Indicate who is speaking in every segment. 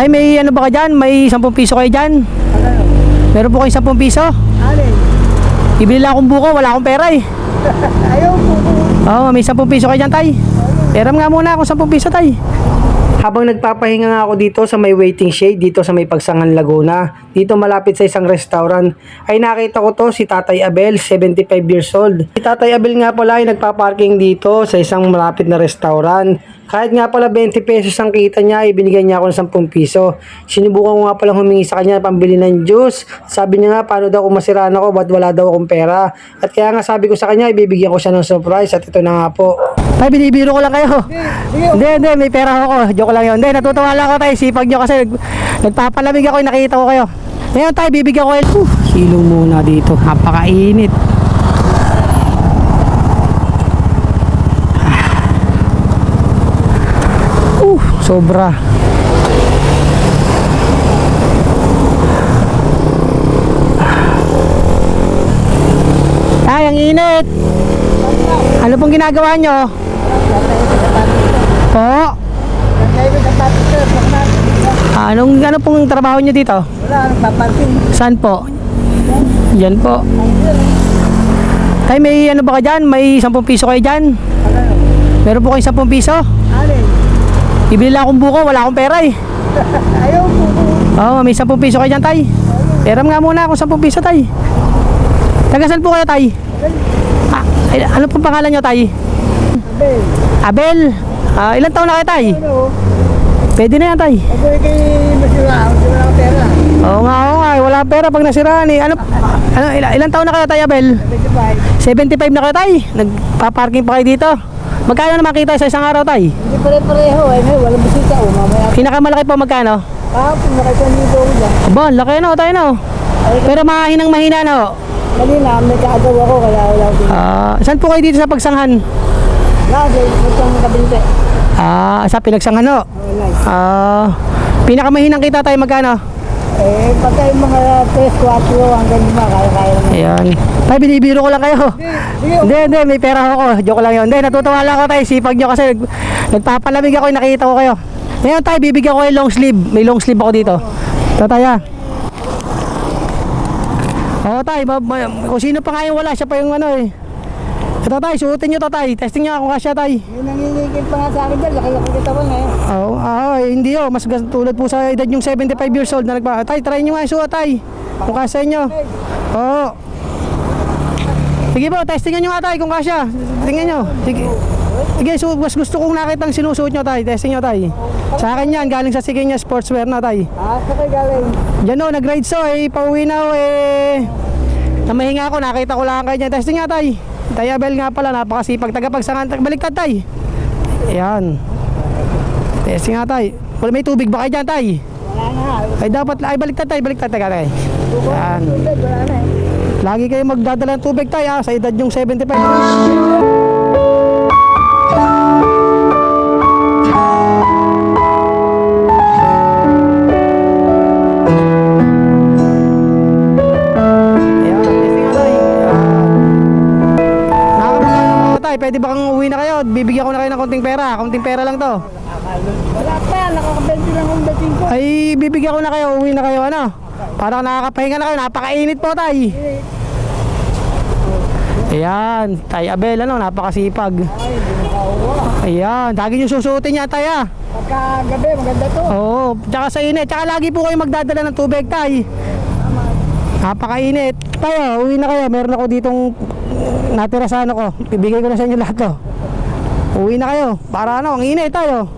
Speaker 1: Tay, may ano ba ka dyan? May 10 piso kayo dyan?
Speaker 2: Ano?
Speaker 1: Meron po kayo 10 piso?
Speaker 2: Alin?
Speaker 1: Ibili lang akong buko, wala akong pera eh.
Speaker 2: Ayaw po.
Speaker 1: Oo, may 10 piso kayo dyan, tay. Peram nga muna ako 10 piso, tay. Habang nagpapahinga nga ako dito sa may waiting shade, dito sa may Pagsangan Laguna, dito malapit sa isang restaurant, ay nakita ko to si Tatay Abel, 75 years old. Si Tatay Abel nga pala ay nagpa-parking dito sa isang malapit na restaurant. Kahit nga pala 20 pesos ang kita niya, ibinigay niya ako ng 10 piso. Sinubukan ko nga pala humingi sa kanya pambili ng juice. Sabi niya nga, paano daw kung masiraan ako, ba't wala daw akong pera. At kaya nga sabi ko sa kanya, ibibigyan ko siya ng surprise at ito na nga po. Tay, binibiro ko lang kayo. Hindi, hindi, may pera ako. Joke lang yun. Hindi, natutuwa lang ako tayo. Sipag nyo kasi nag, nagpapalamig ako, nakita ko kayo. Ngayon tayo, bibigyan ko kayo. Uh, silong muna dito. Napakainit. Uh, sobra. Ay, ang init. Ano pong ginagawa nyo? Po? Ah, Anong ano pong trabaho nyo dito?
Speaker 2: Wala, nagpaparking.
Speaker 1: Saan po? Yan po. Tay, may ano ba ka dyan? May 10 piso kayo dyan? Meron po kayo 10 piso?
Speaker 2: Alin?
Speaker 1: Ibili lang akong buko, wala akong pera eh.
Speaker 2: Ayaw po.
Speaker 1: Oo, may 10 piso kayo dyan, tay. Peram nga muna ako 10 piso, tay. Taga saan po kayo, tay? Ah, eh, ano pong pangalan nyo, tay?
Speaker 2: Abel.
Speaker 1: Abel. Ah, ilan taon na kayo, tay?
Speaker 2: Ano?
Speaker 1: Pwede na yan, tay.
Speaker 2: Ako kay. Masira ang pera.
Speaker 1: Oo nga, oo nga. eh, Wala pera pag nasiraan eh. Ano, ano ilan, ilan taon na kayo, tay, Abel?
Speaker 2: 25.
Speaker 1: 75 na kayo, tay. Nagpa-parking pa kayo dito. Magkano naman kita sa isang araw, tay?
Speaker 2: Hindi pare-pareho. Ay, may walang bisita. O, mamaya.
Speaker 1: Pinakamalaki po magkano?
Speaker 2: Nakita niyo ako dyan.
Speaker 1: Aba, laki no, tayo no. Pero mahinang mahina no.
Speaker 2: Kanina, may kaagaw ako. Kaya wala ako.
Speaker 1: Ah, saan po kayo dito sa pagsanghan?
Speaker 2: Lagi, magkang kabinte.
Speaker 1: Ah, sa pinagsanghan no.
Speaker 2: Oh, nice.
Speaker 1: Ah, pinakamahinang kita tayo magkano?
Speaker 2: Eh, pagka yung mga 3, 4 hanggang 5, kaya-kaya naman.
Speaker 1: Ayan. Tay, binibiro ko lang kayo. Hindi, hindi, may pera ako. Joke lang yun. Hindi, natutuwa lang ako tayo. Sipag nyo kasi nag, nagpapalamig ako, nakita ko kayo. Ngayon tayo, bibigyan ko kayo long sleeve. May long sleeve ako dito. Ito tayo. ah. Oo tayo, ba, ba, kung sino pa yung wala, siya pa yung ano eh. Ito tayo, suotin nyo to tayo. Testing nyo kung kasya tayo.
Speaker 2: May nangingigil pa nga sa akin dyan. Laki-laki kita ko na eh.
Speaker 1: Oo, ah, eh, hindi oh, mas gas- tulad po sa edad yung 75 years old na nagpa. Tay, try nyo nga yung suot tay. Kung kasya nyo. Oo. Sige po, testingan nyo nga tay kung kasya. Tingnan nyo. Sige. Sige, so, mas gusto kong nakita ang sinusuot nyo tay. Testing nyo tay. Sa akin yan, galing sa Sigenya Sportswear na tay.
Speaker 2: Ah, sa kay galing.
Speaker 1: Diyan o, nag-ride so eh, pauwi na o eh. Namahinga ako, nakita ko lang kayo dyan. Testing nga tay. Tay Abel nga pala, napakasipag. Tagapagsangan, baliktad tay. Ayan. Testing nga tay. Wala may tubig ba kayo dyan tay?
Speaker 2: Wala na.
Speaker 1: Ay dapat, ay baliktad tay, baliktad tay. tay. Ayan. Lagi kayo magdadala ng tubig tay ah, sa edad yung 75. Tay, pwede ba kang uwi na kayo? Bibigyan ko na kayo ng konting pera. Konting pera lang to.
Speaker 2: Wala pa, nakakabenti lang ang dating ko.
Speaker 1: Ay, bibigyan ko na kayo, uwi na kayo, ano? Para nakakapahinga na kayo, napakainit po, tay. Ayan, tay Abel, ano, napakasipag.
Speaker 2: Ay, hindi.
Speaker 1: Ayan, lagi nyo susuotin yan, tay, ah.
Speaker 2: Pagka gabi, maganda to.
Speaker 1: Oo, tsaka sa init, tsaka lagi po kayo magdadala ng tubig, tay. Napakainit. Tayo, uwi na kayo, meron ako ditong natira sa ano ko. Bibigay ko na sa inyo lahat to. Uwi na kayo, para ano, ang init tayo.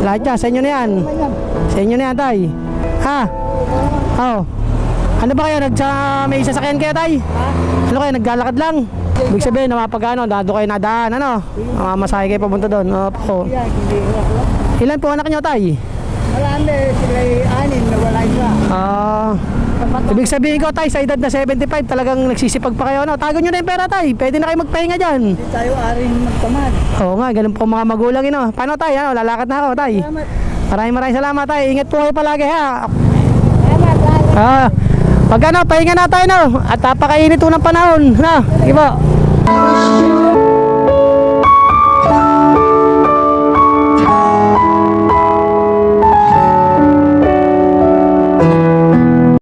Speaker 1: Lahat yan, sa inyo na yan. Sa inyo na yan, tay. Ha? Oo. Ano ba kayo? Nagsa, may sasakyan kayo, tay? Ano kayo? Naglalakad lang? Ibig sabihin, napapagano, dado kayo nadaan, ano? Mamasahe kayo papunta doon. Opo.
Speaker 2: Wala.
Speaker 1: Ilan po anak nyo, tay?
Speaker 2: Marami, sila anin na wala isa.
Speaker 1: Ah, ibig sabihin ko, tay, sa edad na 75, talagang nagsisipag pa kayo, ano? Tago nyo na yung pera, tay. Pwede na kayo magpahinga dyan.
Speaker 2: Hindi tayo aring magtamad.
Speaker 1: Oo nga, ganun po mga magulang, ino. Paano, tay? Ano? Lalakad na ako, tay.
Speaker 2: Salamat.
Speaker 1: Maraming maraming salamat, tay. Ingat po kayo palagi, ha?
Speaker 2: Salamat, salamat.
Speaker 1: Ah, Pag ano, pahinga na tayo no. At napakainit ng panahon. Na, di ba?